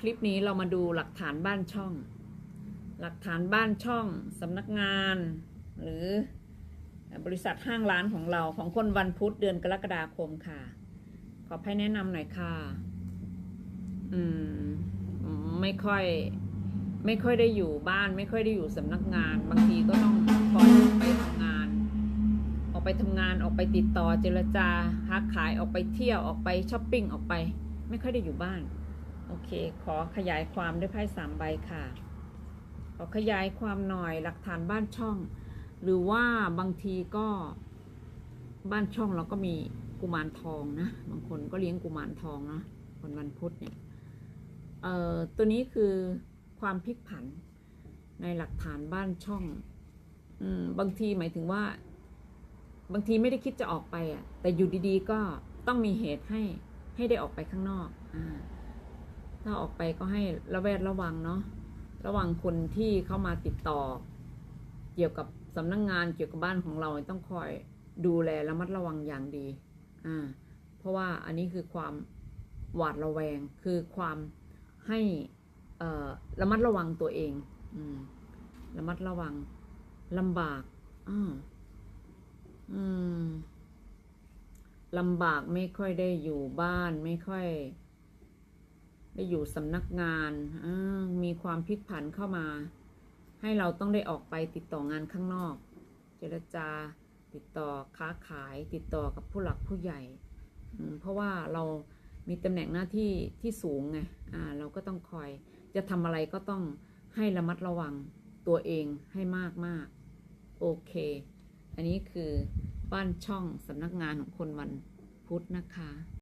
คลิปนี้เรามาดูหลักฐานบ้านช่อง หลักฐานบ้านช่องสำนักงาน หรือบริษัทห้างร้านของเราของคนวันพุธเดือนกรกฎาคมค่ะ ขอให้แนะนำหน่อยค่ะ อืม ไม่ค่อย ไม่ค่อยได้อยู่บ้าน ไม่ค่อยได้อยู่สำนักงาน บางทีก็ต้องคอยออกไปทำงาน ออกไปทำงานออกไปติดต่อเจรจาค้าขายออกไปเที่ยวออกไปช้อปปิ้งออกไป ไม่ค่อยได้อยู่บ้าน โอเค ขอขยายความด้วยไพ่สามใบค่ะ ขอขยายความหน่อยหลักฐานบ้านช่อง หรือว่าบางทีก็บ้านช่องเราก็มีกุมารทองนะ บางคนก็เลี้ยงกุมารทองนะวันวันพุธเนี่ย เอ่อ ตัวนี้คือความพลิกผันในหลักฐานบ้านช่อง อืม บางทีหมายถึงว่า บางทีไม่ได้คิดจะออกไปอะ แต่อยู่ดีๆ ก็ต้องมีเหตุให้ให้ได้ออกไปข้างนอก อ่า ถ้าออกไปก็ให้ระแวดระวังเนาะระวังคนที่เข้ามาติดต่อ เกี่ยวกับสำนักงงานเกี่ยวกับบ้านของเราต้องคอยดูแลระมัดระวังอย่างดีอ่าเพราะว่าอันนี้คือความหวาดระแวงคือความให้เอ่อระมัดระวังตัวเองอืมระมัดระวังลำบากอืมลำบากไม่ค่อยได้อยู่บ้านไม่ค่อย ได้อยู่สำนักงานมีความพลิกผันเข้ามา ให้เราต้องได้ออกไปติดต่องานข้างนอก เจรจาติดต่อค้าขาย ติดต่อกับผู้หลักผู้ใหญ่เพราะว่าเรามีตำแหน่งหน้าที่ที่สูงไงอ่าเราก็ต้องคอย จะทำอะไรก็ต้องให้ระมัดระวังตัวเองให้มากมากโอเค อันนี้คือบ้านช่องสำนักงานของคนวันพุธนะคะ